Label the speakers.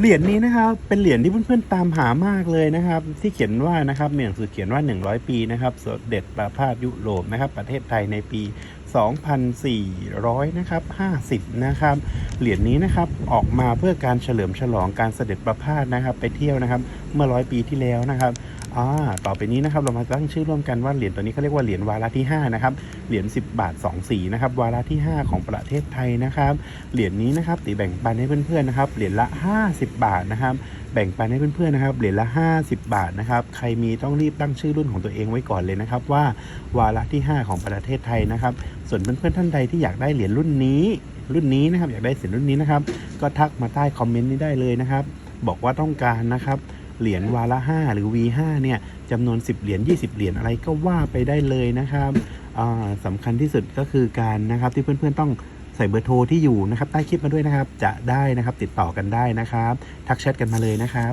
Speaker 1: เหรียญนี้นะครับเป็นเหรียญที่เพื่อนๆตามหามากเลยนะครับ ที่เขียนว่านะครับมีหนังสือเขียนว่า 100 ปีนะครับสมเด็จประพาสยุโรปนะครับ ประเทศไทยในปี 2,400นะครับ50นะครับเหรียญนี้นะครับออกมาเพื่อการเฉลิมฉลองการเสด็จประพาสนะครับ ไปเที่ยวนะครับเมื่อร้อยปีที่แล้วนะครับอ่าต่อไปนี้นะครับเรามาตั้งชื่อร่วมกันว่าเหรียญตัวนี้เขาเรียกว่าเหรียญวาระที่5นะครับเหรียญ10 บาท 2 สีนะครับวาระที่ 5 ของประเทศไทยนะครับเหรียญนี้นะครับตีแบ่งปันให้เพื่อนๆนะครับเหรียญละ 50 บาทนะครับแบ่งปันให้เพื่อนๆนะครับเหรียญละ 50 บาทนะครับใครมีต้องรีบตั้งชื่อรุ่นของตัวเองไว้ก่อนเลยนะครับว่าวาระที่ 5 ของประเทศไทยนะครับ ส่วนเพื่อนๆท่านใดที่อยากได้เหรียญรุ่นนี้ รุ่นนี้นะครับ อยากได้เหรียญรุ่นนี้นะครับ ก็ทักมาใต้คอมเมนต์นี้ได้เลยนะครับ บอกว่าต้องการนะครับเหรียญวาระ5หรือ V5 เนี่ยจำนวน 10 เหรียญ20 เหรียญอะไรก็ว่าไปได้เลยนะครับอ่าสำคัญที่สุดก็คือการนะครับที่เพื่อนๆต้องใส่เบอร์โทรที่อยู่นะครับใต้คลิปมาด้วยนะครับ จะได้นะครับติดต่อกันได้นะครับ ทักแชทกันมาเลยนะครับ